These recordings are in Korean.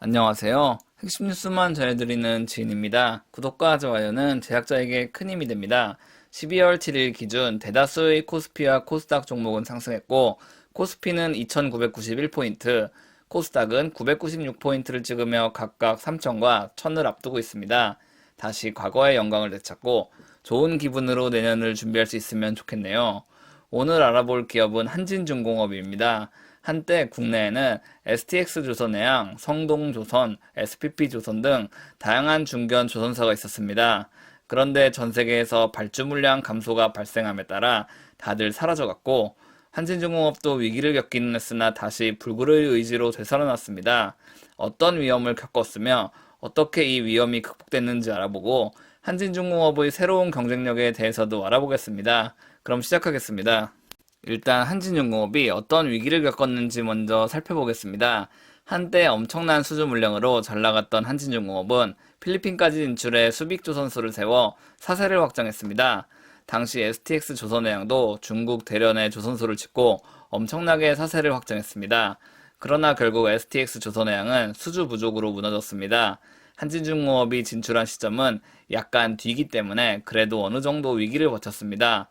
안녕하세요. 핵심 뉴스만 전해드리는 지인입니다. 구독과 좋아요는 제작자에게 큰 힘이 됩니다. 12월 7일 기준 대다수의 코스피와 코스닥 종목은 상승했고, 코스피는 2,991포인트, 코스닥은 996포인트를 찍으며 각각 3,000과 1,000을 앞두고 있습니다. 다시 과거의 영광을 되찾고 좋은 기분으로 내년을 준비할 수 있으면 좋겠네요. 오늘 알아볼 기업은 한진중공업입니다. 한때 국내에는 STX조선해양, 성동 조선, SPP조선 등 다양한 중견 조선사가 있었습니다. 그런데 전 세계에서 발주 물량 감소가 발생함에 따라 다들 사라져갔고 한진중공업도 위기를 겪기는 했으나 다시 불굴의 의지로 되살아났습니다. 어떤 위험을 겪었으며 어떻게 이 위험이 극복됐는지 알아보고 한진중공업의 새로운 경쟁력에 대해서도 알아보겠습니다. 그럼 시작하겠습니다. 일단 한진중공업이 어떤 위기를 겪었는지 먼저 살펴보겠습니다. 한때 엄청난 수주 물량으로 잘 나갔던 한진중공업은 필리핀까지 진출해 수빅 조선소를 세워 사세를 확장했습니다. 당시 STX 조선해양도 중국 대련에 조선소를 짓고 엄청나게 사세를 확장했습니다. 그러나 결국 STX 조선해양은 수주 부족으로 무너졌습니다. 한진중공업이 진출한 시점은 약간 뒤기 때문에 그래도 어느 정도 위기를 버텼습니다.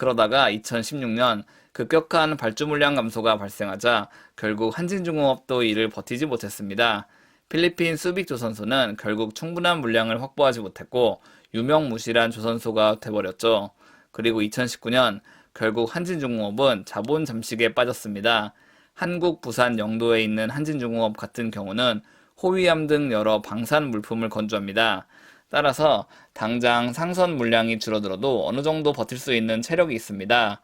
그러다가 2016년 급격한 발주 물량 감소가 발생하자 결국 한진중공업도 이를 버티지 못했습니다. 필리핀 수빅 조선소는 결국 충분한 물량을 확보하지 못했고 유명무실한 조선소가 돼버렸죠. 그리고 2019년 결국 한진중공업은 자본 잠식에 빠졌습니다. 한국 부산 영도에 있는 한진중공업 같은 경우는 호위함 등 여러 방산 물품을 건조합니다. 따라서 당장 상선 물량이 줄어들어도 어느 정도 버틸 수 있는 체력이 있습니다.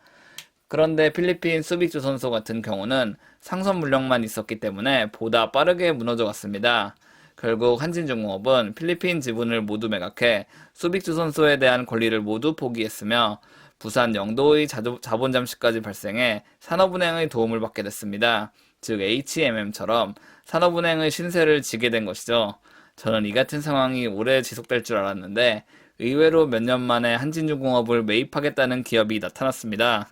그런데 필리핀 수빅조선소 같은 경우는 상선 물량만 있었기 때문에 보다 빠르게 무너져 갔습니다. 결국 한진중공업은 필리핀 지분을 모두 매각해 수빅조선소에 대한 권리를 모두 포기했으며 부산 영도의 자본 잠식까지 발생해 산업은행의 도움을 받게 됐습니다. 즉 HMM처럼 산업은행의 신세를 지게 된 것이죠. 저는 이 같은 상황이 오래 지속될 줄 알았는데 의외로 몇 년 만에 한진중공업을 매입하겠다는 기업이 나타났습니다.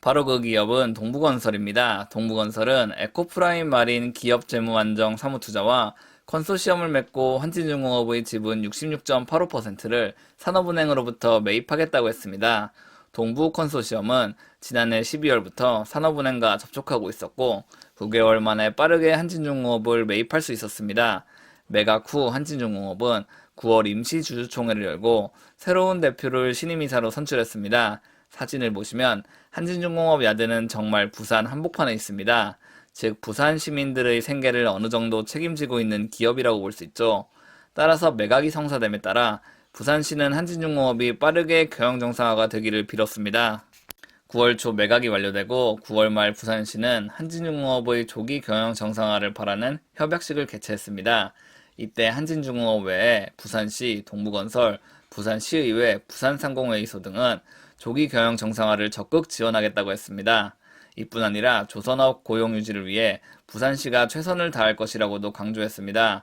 바로 그 기업은 동부건설입니다. 동부건설은 에코프라임 마린 기업 재무 안정 사무투자와 컨소시엄을 맺고 한진중공업의 지분 66.85%를 산업은행으로부터 매입하겠다고 했습니다. 동부 컨소시엄은 지난해 12월부터 산업은행과 접촉하고 있었고 9개월 만에 빠르게 한진중공업을 매입할 수 있었습니다. 매각 후 한진중공업은 9월 임시 주주총회를 열고 새로운 대표를 신임이사로 선출했습니다. 사진을 보시면 한진중공업 야드는 정말 부산 한복판에 있습니다. 즉 부산 시민들의 생계를 어느 정도 책임지고 있는 기업이라고 볼 수 있죠. 따라서 매각이 성사됨에 따라 부산시는 한진중공업이 빠르게 경영 정상화가 되기를 빌었습니다. 9월 초 매각이 완료되고 9월 말 부산시는 한진중공업의 조기 경영 정상화를 바라는 협약식을 개최했습니다. 이때 한진중공업 외에 부산시, 동부건설, 부산시의회, 부산상공회의소 등은 조기 경영 정상화를 적극 지원하겠다고 했습니다. 이뿐 아니라 조선업 고용 유지를 위해 부산시가 최선을 다할 것이라고도 강조했습니다.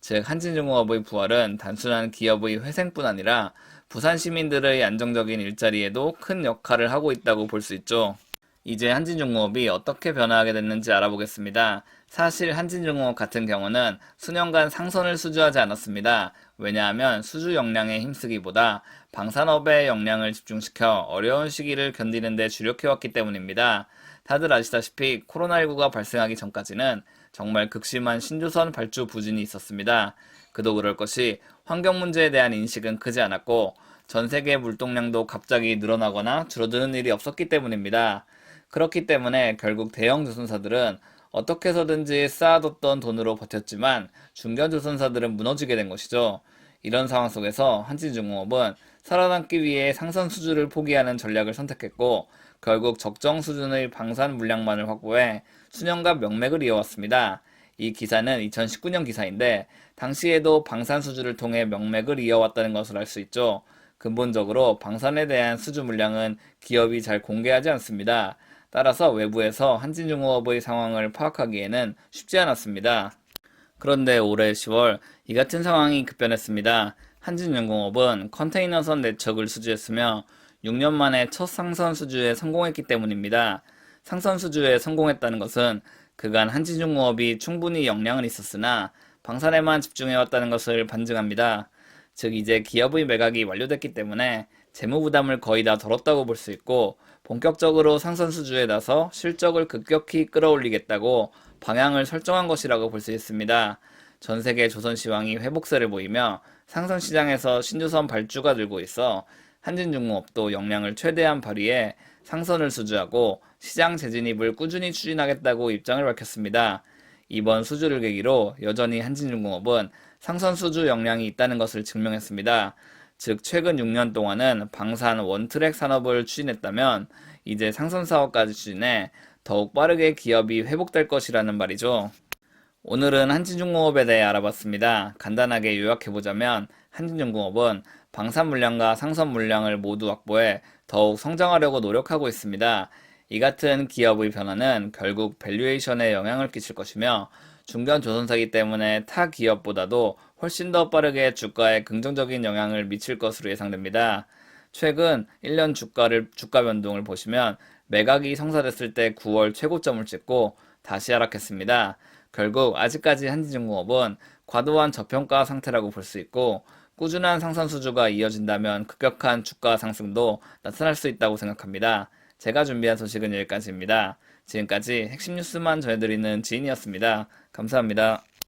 즉 한진중공업의 부활은 단순한 기업의 회생뿐 아니라 부산 시민들의 안정적인 일자리에도 큰 역할을 하고 있다고 볼 수 있죠. 이제 한진중공업이 어떻게 변화하게 됐는지 알아보겠습니다. 사실 한진중공업 같은 경우는 수년간 상선을 수주하지 않았습니다. 왜냐하면 수주 역량에 힘쓰기보다 방산업의 역량을 집중시켜 어려운 시기를 견디는 데 주력해왔기 때문입니다. 다들 아시다시피 코로나19가 발생하기 전까지는 정말 극심한 신조선 발주 부진이 있었습니다. 그도 그럴 것이 환경 문제에 대한 인식은 크지 않았고 전 세계 물동량도 갑자기 늘어나거나 줄어드는 일이 없었기 때문입니다. 그렇기 때문에 결국 대형 조선사들은 어떻게 해서든지 쌓아뒀던 돈으로 버텼지만 중견 조선사들은 무너지게 된 것이죠. 이런 상황 속에서 한진중공업은 살아남기 위해 상선 수주를 포기하는 전략을 선택했고 결국 적정 수준의 방산 물량만을 확보해 수년간 명맥을 이어왔습니다. 이 기사는 2019년 기사인데 당시에도 방산 수주를 통해 명맥을 이어왔다는 것을 알 수 있죠. 근본적으로 방산에 대한 수주 물량은 기업이 잘 공개하지 않습니다. 따라서 외부에서 한진중공업의 상황을 파악하기에는 쉽지 않았습니다. 그런데 올해 10월 이 같은 상황이 급변했습니다. 한진중공업은 컨테이너선 내척을 수주했으며 6년 만에 첫 상선 수주에 성공했기 때문입니다. 상선 수주에 성공했다는 것은 그간 한진중공업이 충분히 역량은 있었으나 방산에만 집중해왔다는 것을 반증합니다. 즉 이제 기업의 매각이 완료됐기 때문에 재무 부담을 거의 다 덜었다고 볼 수 있고 본격적으로 상선 수주에 나서 실적을 급격히 끌어올리겠다고 방향을 설정한 것이라고 볼 수 있습니다. 전 세계 조선 시황이 회복세를 보이며 상선 시장에서 신주선 발주가 늘고 있어 한진중공업도 역량을 최대한 발휘해 상선을 수주하고 시장 재진입을 꾸준히 추진하겠다고 입장을 밝혔습니다. 이번 수주를 계기로 여전히 한진중공업은 상선 수주 역량이 있다는 것을 증명했습니다. 즉 최근 6년 동안은 방산 원트랙 산업을 추진했다면 이제 상선 사업까지 추진해 더욱 빠르게 기업이 회복될 것이라는 말이죠. 오늘은 한진중공업에 대해 알아봤습니다. 간단하게 요약해보자면 한진중공업은 방산 물량과 상선 물량을 모두 확보해 더욱 성장하려고 노력하고 있습니다. 이 같은 기업의 변화는 결국 밸류에이션에 영향을 끼칠 것이며 중견 조선사기 때문에 타 기업보다도 훨씬 더 빠르게 주가에 긍정적인 영향을 미칠 것으로 예상됩니다. 최근 1년 주가를 주가 변동을 보시면 매각이 성사됐을 때 9월 최고점을 찍고 다시 하락했습니다. 결국 아직까지 한진중공업은 과도한 저평가 상태라고 볼 수 있고 꾸준한 상선 수주가 이어진다면 급격한 주가 상승도 나타날 수 있다고 생각합니다. 제가 준비한 소식은 여기까지입니다. 지금까지 핵심 뉴스만 전해드리는 지인이었습니다. 감사합니다.